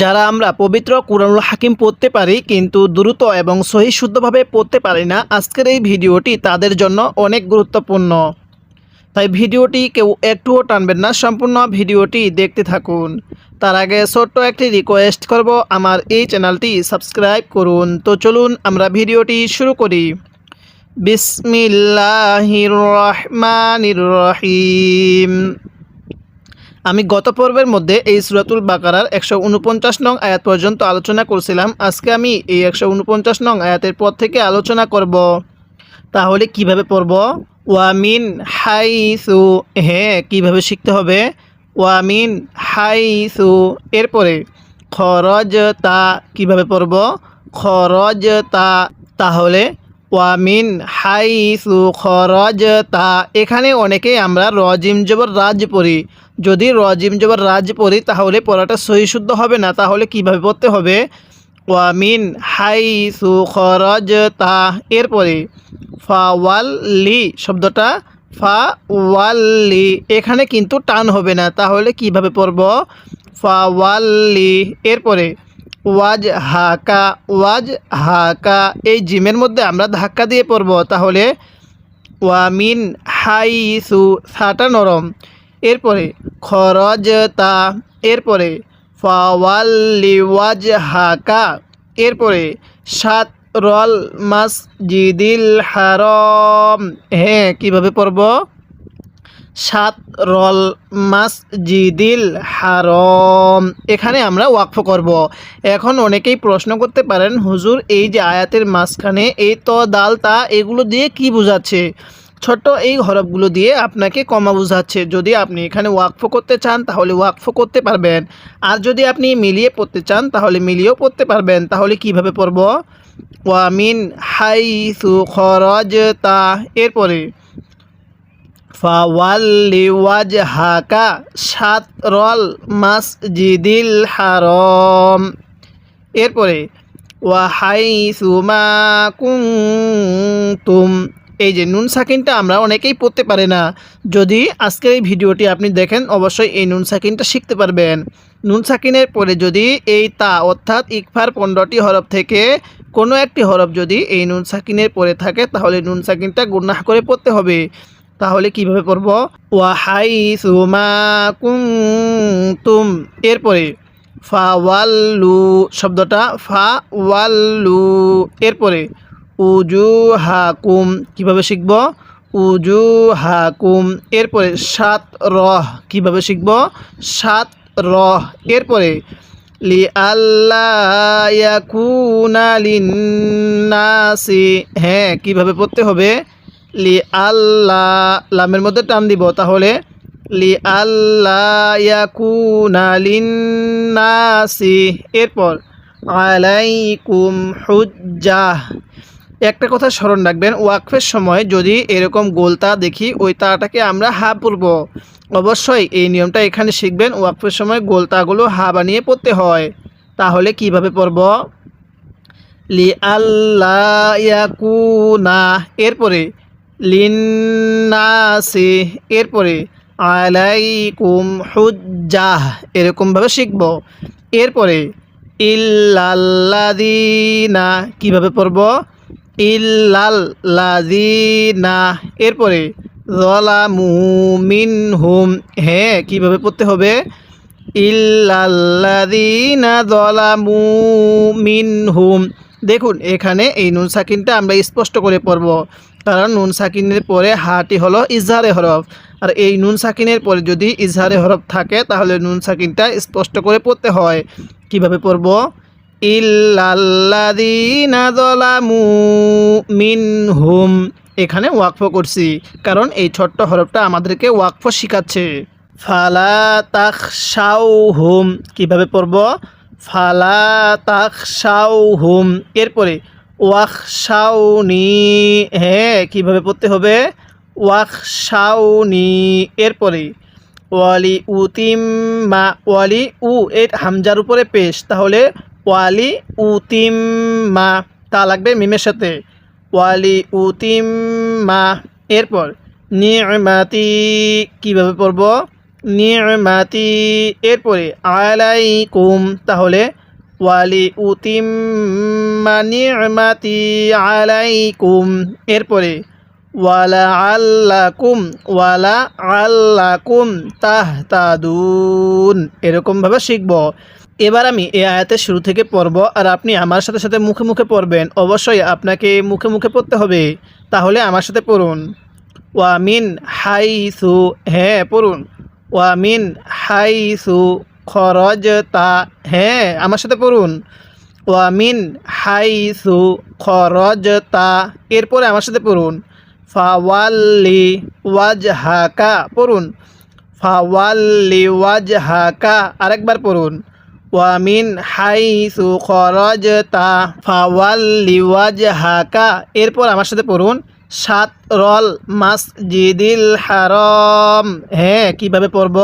যারা আমরা পবিত্র কুরআনুল হাকিম পড়তে পারি কিন্তু দ্রুত এবং সহি শুদ্ধভাবে পড়তে পারি না, আজকের এই ভিডিওটি তাদের জন্য অনেক গুরুত্বপূর্ণ। তাই ভিডিওটি কেউ একটুও টানবেন না, সম্পূর্ণ ভিডিওটি দেখতে থাকুন। তার আগে ছোট্ট একটি রিকোয়েস্ট করব, আমার এই চ্যানেলটি সাবস্ক্রাইব করুন। তো চলুন আমরা ভিডিওটি শুরু করি। বিসমিল্লাহির রহমানির রহিম। আমি গত পর্বের মধ্যে এই সুরাতুল বাকারার একশো উনপঞ্চাশ নং আয়াত পর্যন্ত আলোচনা করছিলাম। আজকে আমি এই একশো উনপঞ্চাশ নং আয়াতের পর থেকে আলোচনা করব। তাহলে কীভাবে পড়ব? ওয়ামিন হাইসু হ্যাঁ কীভাবে শিখতে হবে? ওয়ামিন হাইসু, এরপরে খরজ তা কীভাবে পড়ব? খরজ তা তাহলে ওয়ামিন হাইসু খরজ তা এখানে অনেকেই আমরা রজিম জবর, রাজ পড়ি। যদি রজিম জবর রাজ পড়ি, তাহলে পড়াটা সহি শুদ্ধ হবে না। তাহলে কীভাবে পড়তে হবে? ওয়ামিন হাইসু খরজ তা এরপরে, ফাওয়াল্লি শব্দটা ফা ওয়াল্লি এখানে কিন্তু টান হবে না। তাহলে কীভাবে পড়ব? ফাওয়াল্লি। এরপরে ওয়াজ হাকা ওয়াজ হাকা এই জিমের মধ্যে আমরা ধাক্কা দিয়ে পড়ব। তাহলে ওয়ামিন হাইসু, সাটা নরম। এরপরে খরজ তা এরপরে ফাওয়াল্লি ওয়াজ হাকা এরপরে সাত রল মসজিদিল হারম। হ্যাঁ কীভাবে পড়ব? সাত রল মসজিদিল হারম। এখানে আমরা ওয়াকফ করব। এখন অনেকেই প্রশ্ন করতে পারেন, হুজুর, এই যে আয়াতের মাঝখানে এই ত, দাল, তা, এগুলো দিয়ে কি বোঝাচ্ছে? ছোট্ট এই হরফগুলো দিয়ে আপনাকে কমা বোঝাচ্ছে। যদি আপনি এখানে ওয়াকফ করতে চান, তাহলে ওয়াকফ করতে পারবেন। আর যদি আপনি মিলিয়ে পড়তে চান, তাহলে মিলিয়েও পড়তে পারবেন। তাহলে কীভাবে পড়ব? ওয়ামিন হাইসু খরজ তা এরপরে, ফাওয়াল্লি ওয়াজহাকা সাতরল মাসজিদিল হারম। এরপরে, ওয়াহাইসু মা কুনতুম। এই যে নুন সাকিনটা আমরা অনেকেই পড়তে পারে না। যদি আজকের এই ভিডিওটি আপনি দেখেন, অবশ্যই এই নুন সাকিনটা শিখতে পারবেন। নুন সাকিনের পরে যদি এই তা, অর্থাৎ ইকফার পনেরোটি হরফ থেকে কোনো একটি হরফ যদি এই নুন সাকিনের পরে থাকে, তাহলে নুন সাকিনটা গুন্নাহ করে পড়তে হবে। তাহলে কীভাবে পড়ব? ওয়াহাই সুমা কুম এরপরে, ফা ওয়াল্লু, শব্দটা ফা ওয়াল্লু। এরপরে উজু হাকুম কীভাবে শিখব? উজু হাকুম এরপরে সাত রহ কীভাবে শিখব? সাত রহ এরপরে লি লিন্নাসি। হ্যাঁ কীভাবে পড়তে হবে? লি আল্লাহ লামের মধ্যে টান দিব, তাহলে লি লিন্নাসি। এরপর আলাইকুম হুজ্জাহ। একটা কথা স্মরণ রাখবেন, ওয়াকফের সময় যদি এরকম গোলতা দেখি, ওই তাটাকে আমরা হা পড়ব অবশ্যই এই নিয়মটা এখানে শিখবেন, ওয়াকফের সময় গোলতাগুলো হা বানিয়ে পড়তে হয়। তাহলে কীভাবে পড়ব? লি আল্লাহ এরপরে লিন্নাসি, এরপরে আলাইকুম হুজ্জাহ, এরকমভাবে শিখব। এরপরে ইল্লাল্লাদিনা কীভাবে পড়ব? ইল্লাল্লাদিনা এরপরে জলামু মিনহুম হ্যাঁ কীভাবে পড়তে হবে? ইল্লাল্লাদিনা জলামু মিনহুম দেখুন, এখানে এই নুন সাকিনটা আমরা স্পষ্ট করে পড়ব। কারণ নুন সাকিনের পরে হাটি হলো ইজহারে হরফ। আর এই নুন সাকিনের পরে যদি ইজহারে হরফ থাকে, তাহলে নুন সাকিনটা স্পষ্ট করে পড়তে হয়। কীভাবে পড়ব? ইল্লাল্লাদিনা মিনহুম। এখানে ওয়াকফ করছি, কারণ এই ছোট্ট হরফটা আমাদেরকে ওয়াকফ শিখাচ্ছে। ফালা তাক হুম কীভাবে পড়ব? ফালা তাক হুম এরপরে ওয়াক শাউনি হ্যাঁ কীভাবে পড়তে হবে? ওয়াক শাউনি এরপরে ওয়ালি উতিম মা ওয়ালি উ এর হামজার উপরে পেশ, তাহলে ওয়ালি উতিম মা তা লাগবে মিমের সাথে। ওয়ালি উতিম মা এরপর নিয়মাতি, কীভাবে পড়ব? নিয়মাতি, এরপরে আলাইকুম, তাহলে ওয়ালি উতিম উতিম্মা, নিয়মাতি আলাইকুম, এরপরে ওয়ালা আল্লাকুম ওয়ালা আল্লাকুম তাহতাদুন, এরকমভাবে শিখব। এবার আমি এই আয়াতের শুরু থেকে পড়ব আর আপনি আমার সাথে সাথে মুখে মুখে পড়বেন। অবশ্যই আপনাকে মুখে মুখে পড়তে হবে। তাহলে আমার সাথে পড়ুন। ওয়ামিন হাইসু হ্যাঁ পড়ুন। ওয়ামিন হাইসু খরজতা হ্যাঁ আমার সাথে পড়ুন। ওয়ামিন হাইসু খরজতা, এরপরে আমার সাথে পড়ুন। ফাওয়াল্লি ওয়াজহাকা, পড়ুন। ফাওয়াল্লি ওয়াজ হাকা আরেকবার পড়ুন। ওয়ামিন হাইসু খরজতা ফাওয়াল্লি ওয়াজহাকা এরপর আমার সাথে পড়ুন, সাত রল মাসজিদিল হারম। হ্যাঁ কীভাবে পড়ব?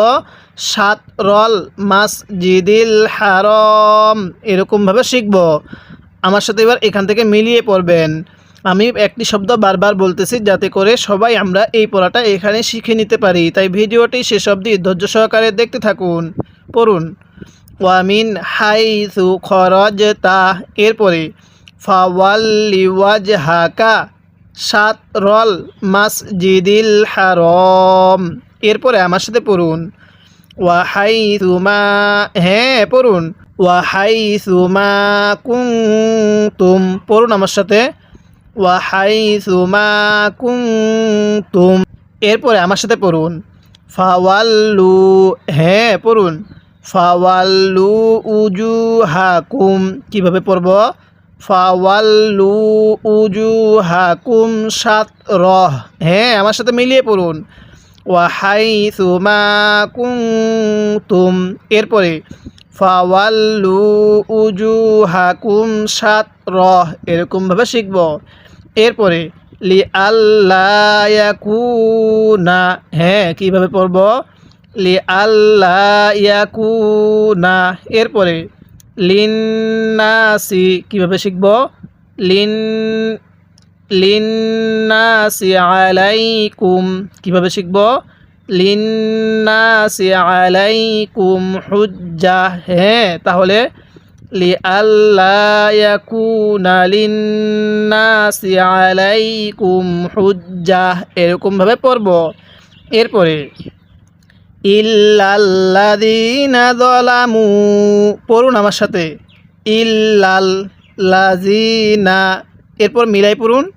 সাত রল মাসজিদিল হারম। এরকমভাবে শিখব। আমার সাথে এবার এখান থেকে মিলিয়ে পড়বেন। আমি একটি শব্দ বারবার বলতেছি যাতে করে সবাই আমরা এই পড়াটা এখানে শিখে নিতে পারি। তাই ভিডিওটি শেষ অবধি ধৈর্য সহকারে দেখতে থাকুন। পড়ুন। ওয়ামিন হাইসু খরজতা এরপরে ফাওয়াল্লি সাত রল মাসজিদিল হারম এরপরে আমার সাথে পড়ুন। ওয়াহাই সুমা হ্যাঁ পড়ুন। ওয়াহাই সুমা কুং তুম পড়ুন আমার সাথে। ওয়াহাই সুমা কুং তুম এরপরে আমার সাথে পড়ুন। ফাওয়াল্লু হ্যাঁ পড়ুন। ফাওয়াল্লু উজু হাকুম কীভাবে পড়ব? ফাওয়াল্লু উজু হাকুম সাত রহ হ্যাঁ আমার সাথে মিলিয়ে পড়ুন। ওয়াহাই সুমা কুং তুম এরপরে, ফাওয়াল্লু উজু হাকুম সাত রহ এরকমভাবে শিখব। এরপরে, লি আল্লাহ হ্যাঁ কীভাবে পড়ব? লি আল্লাহ এরপরে, লিন্নাসি, কীভাবে শিখব? লিন, লিন্নাসি আলাইকুম, কীভাবে শিখব? লিন্নাসি আলাইকুম হুজ্জা। হ্যাঁ তাহলে লি আল্লাহ লিন্নাসি আলাইকুম হুজ্জা। এরকমভাবে পড়ব। এরপরে ইল্লাল্লাযীনা যালামু। পড়ুন আমার সাথে। ইল্লাল এরপর মিলাই পড়ুন।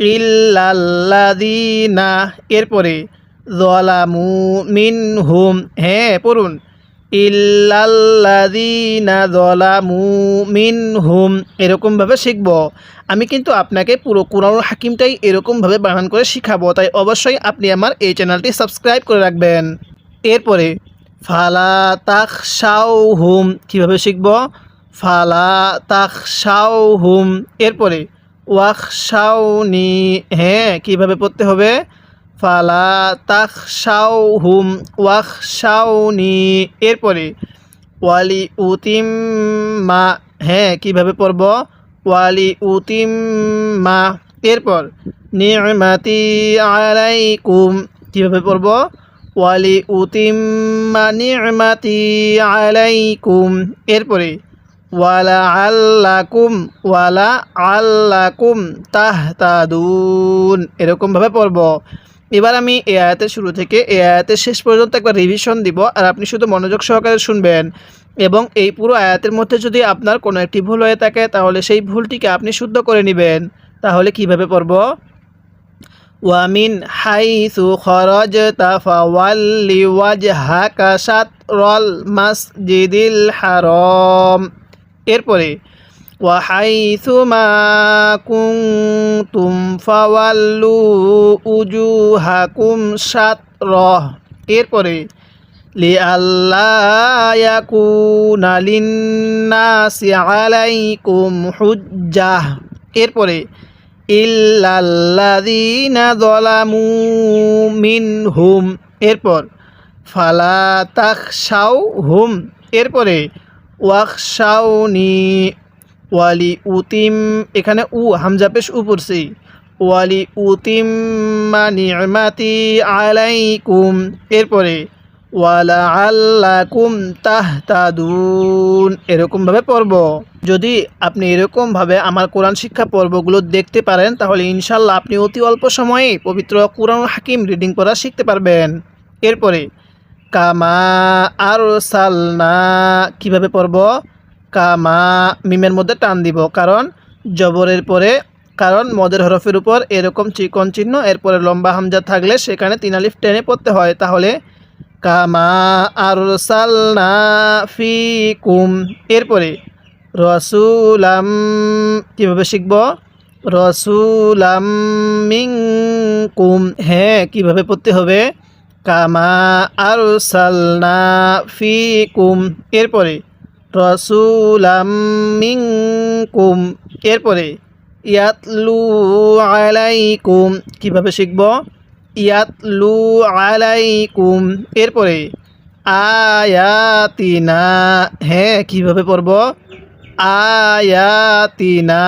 ইল্লাল্লাযীনা। এরপরে যালামু মিনহুম। হ্যাঁ পড়ুন। ইল্লাল্লাযীনা যালামু মিনহুম। এরকমভাবে শিখব। আমি কিন্তু আপনাকে পুরো কোরআনুল হাকিমটাই এরকমভাবে বানান করে শিখাবো। তাই অবশ্যই আপনি আমার এই চ্যানেলটি সাবস্ক্রাইব করে রাখবেন। এরপরে, ফালা তাক সাউ হুম কীভাবে শিখব? ফালা তাক সাউ হুম এরপরে ওয়াক সাউনি হ্যাঁ কীভাবে পড়তে হবে? ফালা তাক সাউ হুম ওয়াক সাউনি এরপরে, ওয়ালি উতিম মা হ্যাঁ কীভাবে পড়ব? ওয়ালি উতিম মা এরপর নিয়মাতি আলাইকুম কীভাবে পড়ব? ওয়ালি নি'মাতি আলাইকুম এরপরে ওয়ালা আল্লাকুম ওয়ালা আল্লাকুম তাহতাদুন এরকমভাবে পড়ব। এবার আমি এ আয়াতের শুরু থেকে এ আয়াতের শেষ পর্যন্ত একবার রিভিশন দিব, আর আপনি শুধু মনোযোগ সহকারে শুনবেন। এবং এই পুরো আয়াতের মধ্যে যদি আপনার কোনো একটি ভুল হয়ে থাকে, তাহলে সেই ভুলটিকে আপনি শুদ্ধ করে নেবেন। তাহলে কীভাবে পড়ব? ওয়ামিন হাইসু খরজতা ফাওয়াল্লি ওয়াজহাকা শাতরাল মাসজিদিল হারাম এরপরে মা কুনতুম ফাওয়াল্লু উজুহাকুম শাতরাহ এরপরে লিআল্লাহ ইয়াকুনা লিন্নাসি আলাইকুম হুজ্জাহ এরপরে ইল্লাল্লাযীনা যালামু মিনহুম। এরপর, ফালা তাখশাউহুম। এরপরে, ওয়াখশাউনি ওয়ালি উতিম এখানে উ, হামজা পেশ উ পড়ছি ওয়ালি উতিম নি'মাতি আলাইকুম। এরপরে ওয়ালাআল্লাকুম তাহতাদুন। এরকমভাবে পড়ব। যদি আপনি এরকমভাবে আমার কোরআন শিক্ষা পর্বগুলো দেখতে পারেন, তাহলে ইনশাল্লাহ আপনি অতি অল্প সময়ে পবিত্র কোরআন হাকিম রিডিং পড়া শিখতে পারবেন। এরপরে, কামা আর সালনা কীভাবে পড়ব? কামা মিমের মধ্যে টান দিব, কারণ জবরের পরে, কারণ মদের হরফের উপর এরকম চিকন চিহ্ন, এরপরে লম্বা হামজা থাকলে সেখানে তিন টেনে পড়তে হয়। তাহলে কামা আর সালনা ফি এরপরে, রসুলাম, কীভাবে শিখব? রসুলাম মিং কুম হ্যাঁ কীভাবে পড়তে হবে? কামা আর সালনা ফি কুম এরপরে, রসুলাম মিং কুম এরপরে, ইয়াতলু আলাইকুম। কীভাবে শিখব? ইয়াতলু আলাইকুম। এরপরে, আয়াতিনা। হ্যাঁ কীভাবে পড়ব? আয়াতিনা।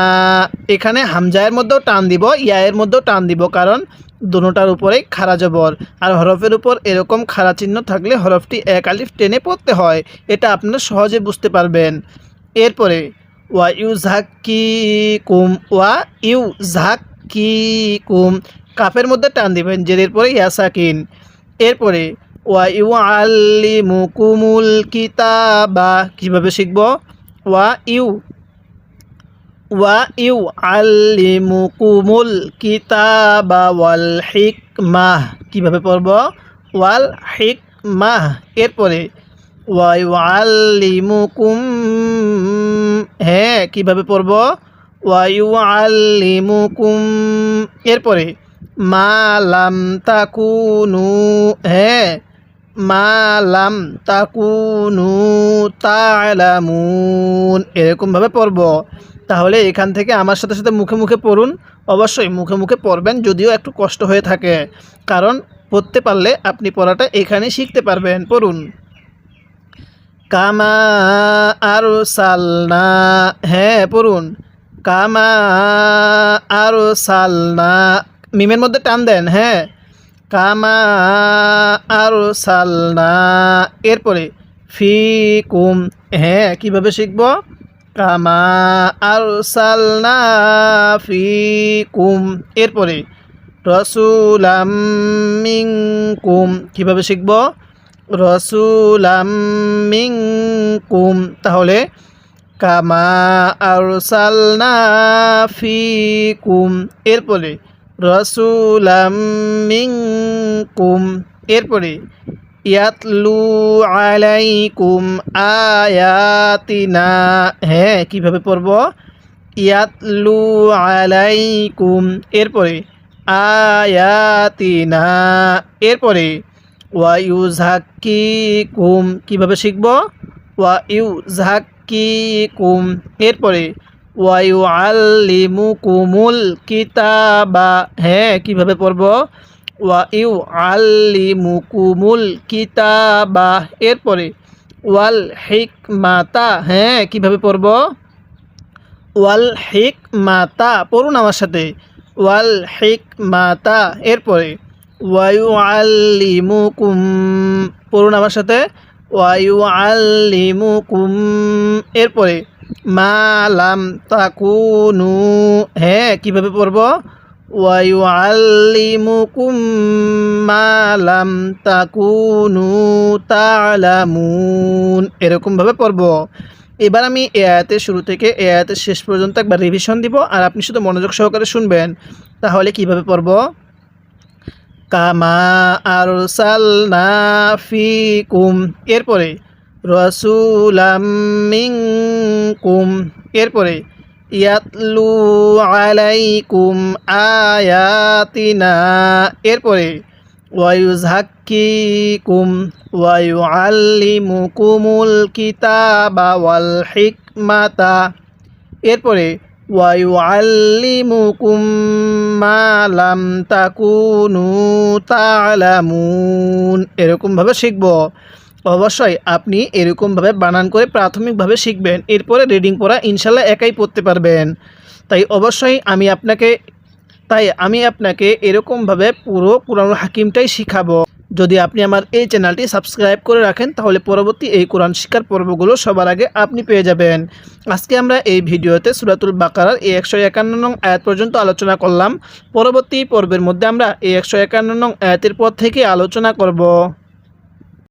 এখানে হামজায়ের মধ্যেও টান দিব, ইয়ায়ের মধ্যেও টান দিব, কারণ দুটার উপরেই খাড়া জবর। আর হরফের উপর এরকম খারা চিহ্ন থাকলে হরফটি এক আলিফ টেনে পড়তে হয়, এটা আপনারা সহজে বুঝতে পারবেন। এরপরে, ওয়া ইউ ঝাক্কি কুম ওয়া ইউ ঝাক্কি কুম কাফের মধ্যে টান দিবেন জেদের পরে ইয়াসাকিন। এরপরে ওয়া ইউ আল্লি মুকুমুল কিতাবা কীভাবে শিখব? ওয়া ইউ ওয়া ইউ আল্লিমুকুমুল কিতাবা ওয়াল হিকমাহ কীভাবে পড়ব? ওয়াল হিক হিকমাহ এরপরে ওয়া ইউ আল্লিমুকুম হ্যাঁ কীভাবে পড়ব? ওয়া ইউ আল্লিমুকুম এরপরে মালাম তাকুনু হ্যাঁ মালাম তাকুনু তালামুন। এরকমভাবে পড়ব। তাহলে এখান থেকে আমার সাথে সাথে মুখে মুখে পড়ুন। অবশ্যই মুখে মুখে পড়বেন, যদিও একটু কষ্ট হয়ে থাকে। কারণ পড়তে পারলে আপনি পড়াটা এখানে শিখতে পারবেন। পড়ুন। কামা আর সালনা হ্যাঁ পড়ুন। কামা আর সালনা মিমের মধ্যে টান দেন হ্যাঁ। কামা আর সালনা এরপরে ফি কুম হ্যাঁ কীভাবে শিখব? কামা আর সালনা ফি কুম এরপরে, রসুলাম কুম কীভাবে শিখব? রসুলাম কুম তাহলে, কামা আর সালনা ফি কুম এরপরে রসুলাম মিং কুম এরপরে, ইয়াতলু আলাইকুম আয়াতিনা। হ্যাঁ কীভাবে পড়ব? ইয়াতলু আলাইকুম। এরপরে, আয়াতিনা। এরপরে ওয়া ইউ ঝাক্কি কুম কীভাবে শিখব? ওয়া ইউ ঝাক্কি কুম এরপরে ওয়া ইউ কিতাবা। হ্যাঁ কীভাবে পড়ব? ওয়া ইউ আল্লিমুকুমুল কিতাবা। এরপরে ওয়াল হিকমাতা হ্যাঁ কীভাবে পড়ব? ওয়াল হিকমাতা পড়ুন আমার সাথে। ওয়াল হিকমাতা এরপরে ওয়ায়ু আল্লিমুকুম পড়ুন আমার সাথে। ওয়ায়ু আল্লিমুকুম এরপরে মালাম তাকুনু। হ্যাঁ কীভাবে পড়ব? ওয়ায়ু আল্লিমুকুম মালাম তাকুনু তালামুন। এরকমভাবে পড়ব। এবার আমি এ আয়াতের শুরু থেকে এ আয়াতের শেষ পর্যন্ত একবার রিভিশন দিব আর আপনি শুধু মনোযোগ সহকারে শুনবেন। তাহলে কীভাবে পড়ব? কামা আর সালনা ফিকুম। এরপরে রসুলাম মিংকুম। এরপরে, ইয়াতলু আলাইকুম আয়াতিনা। এরপরে ওয়ায়ুঝাক্কিকুম ওয়ায়ুআল্লিমুকুমুল কিতাবা ওয়াল হিকমাতা। এরপরে, ওয়ায়ুআল্লিমুকুম মা লাম তাকুনু তালামুন এরকমভাবে শিখব। অবশ্যই আপনি এরকমভাবে বানান করে প্রাথমিকভাবে শিখবেন, এরপরে রিডিং পড়া ইনশাল্লাহ একাই পড়তে পারবেন। তাই অবশ্যই আমি আপনাকে, তাই আমি আপনাকে এরকমভাবে পুরো কোরআন হাকিমটাই শিখাবো। যদি আপনি আমার এই চ্যানেলটি সাবস্ক্রাইব করে রাখেন, তাহলে পরবর্তী এই কোরআন শিক্ষার পর্বগুলো সবার আগে আপনি পেয়ে যাবেন। আজকে আমরা এই ভিডিওতে সুরাতুল বাকারার এই একশো একান্ন নং আয়াত পর্যন্ত আলোচনা করলাম। পরবর্তী পর্বের মধ্যে আমরা এই একশো একান্ন নং আয়াতের পর থেকে আলোচনা করব।